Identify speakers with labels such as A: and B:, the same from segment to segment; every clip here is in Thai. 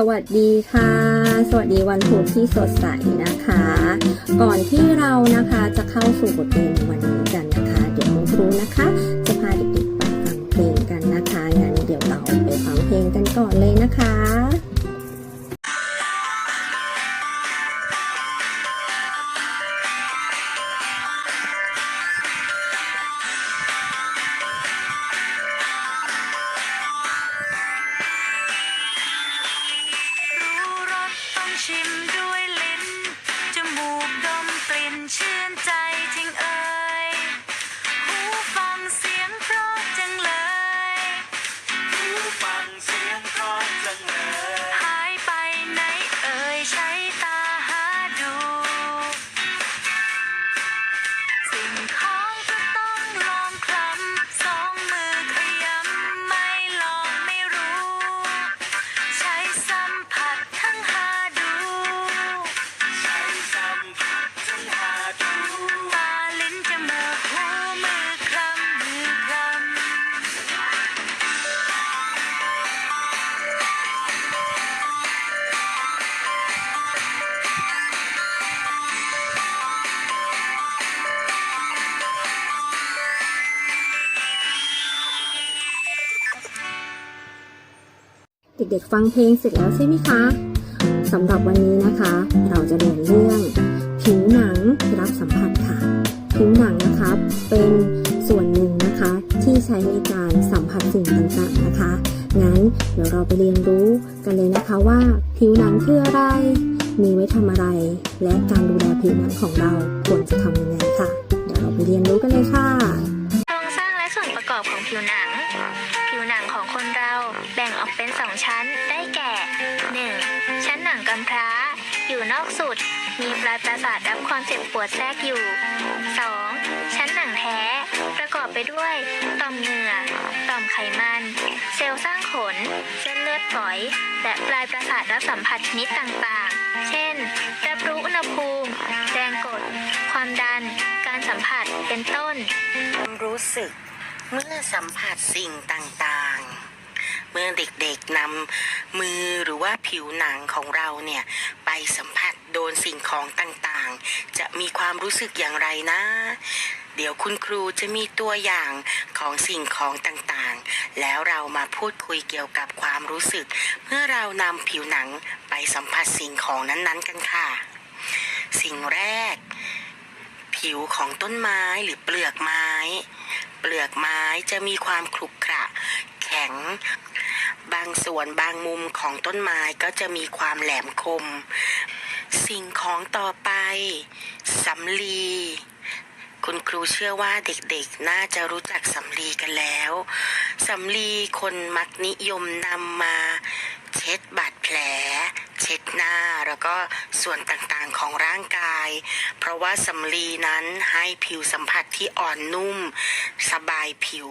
A: สวัสดีค่ะ สวัสดีวันพุธที่สดใสนะคะ ก่อนที่เรานะคะจะเข้าสู่บทเรียนวันนี้กันนะคะ เดี๋ยวคุณครูนะคะ จะพาเด็กๆไปฟังเพลงกันนะคะงั้นเดี๋ยวเราไปฟังเพลงกันก่อนเลยนะคะ
B: ต้ เด็ก
A: ๆฟังเพลงเสร็จแล้วใช่ไหมคะสำหรับวันนี้นะคะ เราจะเรียนเรื่อง ผิวหนังรับสัมผัสค่ะ ผิวหนังนะคะเป็นส่วนหนึ่งนะคะ ที่ใช้ในการสัมผัสสิ่งต่างๆนะคะ งั้นเดี๋ยวเราไปเรียนรู้กันเลยนะคะว่า ผิวหนังคืออะไร มีไว้ทำอะไร และการดูแลผิวหนังของเราควรจะทำยังไงค่ะ เดี๋ยวเราไปเรียนรู้กันเลยค่ะ
B: โครงสร้างและส่วนประกอบของผิวหนังผิวหนังของ คนเราแบ่งออกเป็นสองชั้นได้แก่ 1. ชั้นหนังกำพร้า อยู่นอกสุด มีปลายประสาทรับความเจ็บปวดแทรกอยู่ 2. ชั้นหนังแท้ ประกอบไปด้วย ต่อมเหงื่อ ต่อมไขมัน เซลล์สร้างขน เส้นเลือดฝอย และปลายประสาทรับสัมผัสชนิดต่างๆ เช่น รับรู้อุณหภูมิ แรงกด ความดัน การสัมผัส เป็นต้น
C: รู้สึกเมื่อสัมผัสสิ่งต่างๆ เมื่อเด็กๆนำมือหรือว่าผิวหนังของเราเนี่ย ไปสัมผัสโดนสิ่งของต่างๆ จะมีความรู้สึกอย่างไรนะ เดี๋ยวคุณครูจะมีตัวอย่างของสิ่งของต่างๆ แล้วเรามาพูดคุยเกี่ยวกับความรู้สึก เมื่อเรานำผิวหนังไปสัมผัสสิ่งของนั้นๆกันค่ะ สิ่งแรก ผิวของต้นไม้หรือเปลือกไม้ เปลือกไม้จะมีความขรุขระ แข็ง บางส่วนบางมุมของต้นไม้ก็จะมีความแหลมคม สิ่งของต่อไปสำลีคุณครูเชื่อว่าเด็กๆ น่าจะรู้จักสำลีกันแล้ว สำลีคนมักนิยมนำมา เช็ดบาดแผล เช็ดหน้าแล้วก็ส่วนต่างๆของร่างกาย เพราะว่าสำลีนั้นให้ผิวสัมผัสที่อ่อนนุ่ม สบายผิว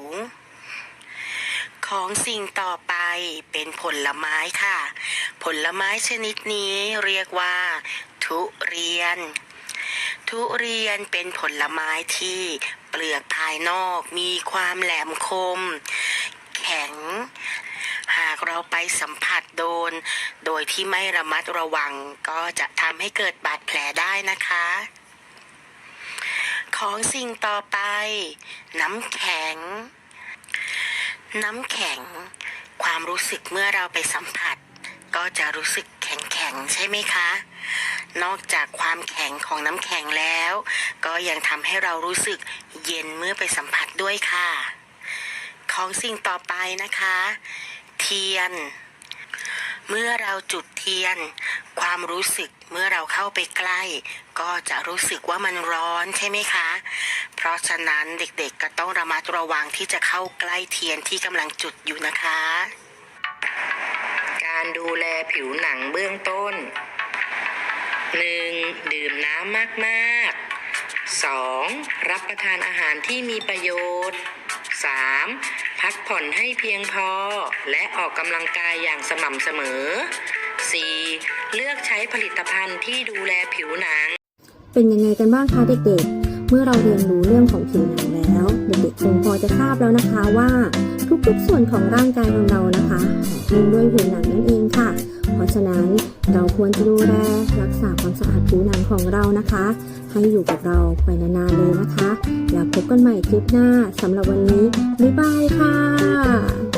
C: ของสิ่งต่อไปเป็นผลไม้ค่ะ ผลไม้ชนิดนี้เรียกว่า ทุเรียน ทุเรียนเป็นผลไม้ที่เปลือกภายนอกมีความแหลมคม แข็ง หากเราไปสัมผัสโดน โดยที่ไม่ระมัดระวังก็จะทำให้เกิดบาดแผลได้นะคะของสิ่งต่อไป น้ำแข็ง น้ำแข็ง ความรู้สึกเมื่อเราไปสัมผัส ก็จะรู้สึกแข็งๆใช่ไหมคะ นอกจากความแข็งของน้ำแข็งแล้ว ก็ยังทำให้เรารู้สึกเย็นเมื่อไปสัมผัสด้วยค่ะ ของสิ่งต่อไปนะคะ เทียน เมื่อเราจุดเทียน ความรู้สึกเมื่อเราเข้าไปใกล้ ก็จะรู้สึกว่ามันร้อนใช่ไหมคะ เพราะฉะนั้นเด็กๆก็ต้องระมัดระวังที่จะเข้าใกล้เทียนที่กำลังจุดอยู่นะคะ การดูแลผิวหนังเบื้องต้น 1. ดื่มน้ำมากๆ 2. รับประทานอาหารที่มีประโยชน์ 3. พักผ่อนให้เพียงพอ และออกกำลังกายอย่างสม่ำเสมอ 4. เลือกใช้ผลิตภัณฑ์ที่ดูแลผิวหนัง
A: เป็นยังไงกันบ้างคะเด็กๆ เมื่อเราเรียนรู้เรื่องของผิวหนังแล้ว เด็กๆคงพอจะทราบแล้วนะคะว่าทุกๆส่วนของร่างกายของเรานะคะห่อหุ้มด้วยผิวหนังนั่นเองค่ะ เพราะฉะนั้นเราควรจะดูแลรักษาความสะอาดผิวหนังของเรานะคะ ให้อยู่กับเราไปนานๆเลยนะคะ แล้วพบกันใหม่คลิปหน้าสำหรับวันนี้บ๊ายบายค่ะ